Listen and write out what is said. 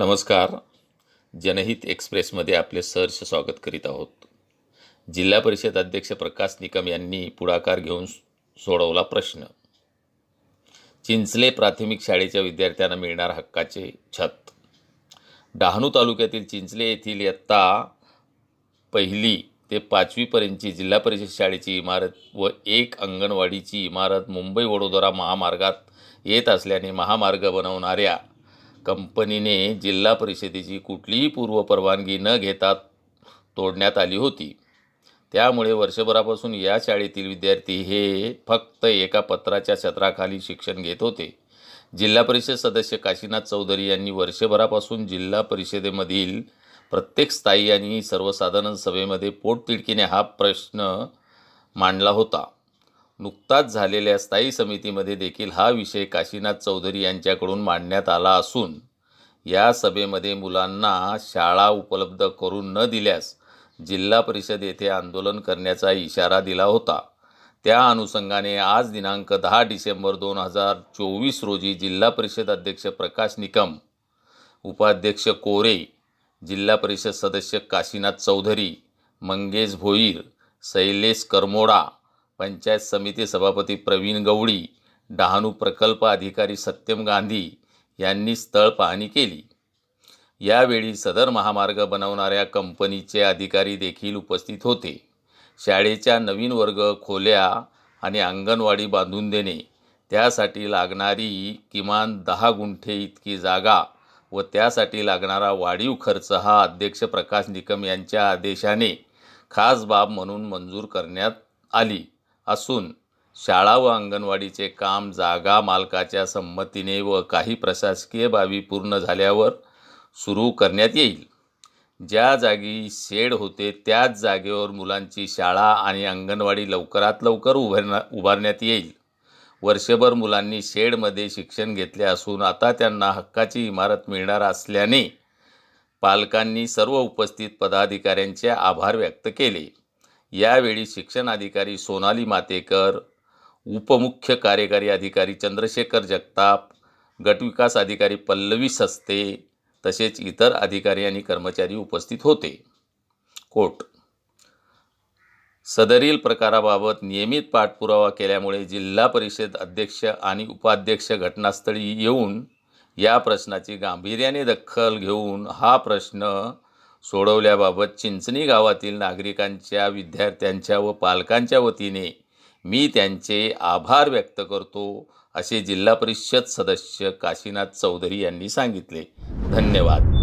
नमस्कार. जनहित एक्सप्रेसमध्ये आपले सहर्ष स्वागत करीत आहोत. जिल्हा परिषद अध्यक्ष प्रकाश निकम यांनी पुढाकार घेऊन सोडवला प्रश्न. चिंचले प्राथमिक शाळेच्या विद्यार्थ्यांना मिळणार हक्काचे छत. डहाणू तालुक्यातील चिंचले येथील इयत्ता पहिली ते पाचवीपर्यंतची जिल्हा परिषद शाळेची इमारत व एक अंगणवाडीची इमारत मुंबई वडोदरा महामार्गात येत असल्याने महामार्ग बनवणाऱ्या कंपनीने जिल्हा परिषदेची कुठलीही पूर्वपरवानगी न घेता तोडण्यात आली होती. त्यामुळे वर्षभरापासून या शाळेतील विद्यार्थी हे फक्त एका पत्राच्या छत्राखाली शिक्षण घेत होते. जिल्हा परिषद सदस्य काशीनाथ चौधरी यांनी वर्षभरापासून जिल्हा परिषदेमधील प्रत्येक स्थायी आणि सर्वसाधारण सभेमध्ये पोटतिडकीने हा प्रश्न मांडला होता. नुकताच झालेल्या स्थायी समितीमध्ये देखील हा विषय काशीनाथ चौधरी यांच्याकडून मांडण्यात आला असून या सभेमध्ये मुलांना शाळा उपलब्ध करून न दिल्यास जिल्हा परिषद येथे आंदोलन करण्याचा इशारा दिला होता. त्या अनुषंगाने आज दिनांक दहा डिसेंबर दोन हजार चोवीस रोजी जिल्हा परिषद अध्यक्ष प्रकाश निकम उपाध्यक्ष कोरे जिल्हा परिषद सदस्य काशीनाथ चौधरी मंगेश भोईर शैलेश करमोडा पंचायत समिती सभापती प्रवीण गवळी डहाणू प्रकल्प अधिकारी सत्यम गांधी यांनी स्थळ पाहणी केली. यावेळी सदर महामार्ग बनवणाऱ्या कंपनीचे अधिकारी देखील उपस्थित होते. शाळेच्या नवीन वर्ग खोल्या आणि अंगणवाडी बांधून देणे त्यासाठी लागणारी किमान दहा गुंठे इतकी जागा व त्यासाठी लागणारा वाढीव खर्च हा अध्यक्ष प्रकाश निकम यांच्या आदेशाने खास बाब म्हणून मंजूर करण्यात आली. असून शाळा व अंगणवाडीचे काम जागा मालकाच्या संमतीने व काही प्रशासकीय बाबी पूर्ण झाल्यावर सुरू करण्यात येईल. ज्या जागी शेड होते त्याच जागेवर मुलांची शाळा आणि अंगणवाडी लवकरात लवकर उभारण्या उभारण्यात येईल. वर्षभर मुलांनी शेडमध्ये शिक्षण घेतले असून आता त्यांना हक्काची इमारत मिळणार असल्याने पालकांनी सर्व उपस्थित पदाधिकाऱ्यांचे आभार व्यक्त केले. यावेळी शिक्षणाधिकारी सोनाली मातेकर उपमुख्य कार्यकारी अधिकारी चंद्रशेखर जगताप गटविकास अधिकारी पल्लवी सस्ते तसेच इतर अधिकारी आणि कर्मचारी उपस्थित होते. कोट सदरील प्रकाराबाबत नियमित पाठपुरावा केल्यामुळे जिल्हा परिषद अध्यक्ष आणि उपाध्यक्ष घटनास्थळी येऊन या प्रश्नाची गांभीर्याने दखल घेऊन हा प्रश्न सोडवल्याबाबत चिंचणी गावातील नागरिकांच्या विद्यार्थ्यांच्या व पालकांच्या वतीने मी त्यांचे आभार व्यक्त करतो असे जिल्हा परिषद सदस्य काशीनाथ चौधरी यांनी सांगितले. धन्यवाद.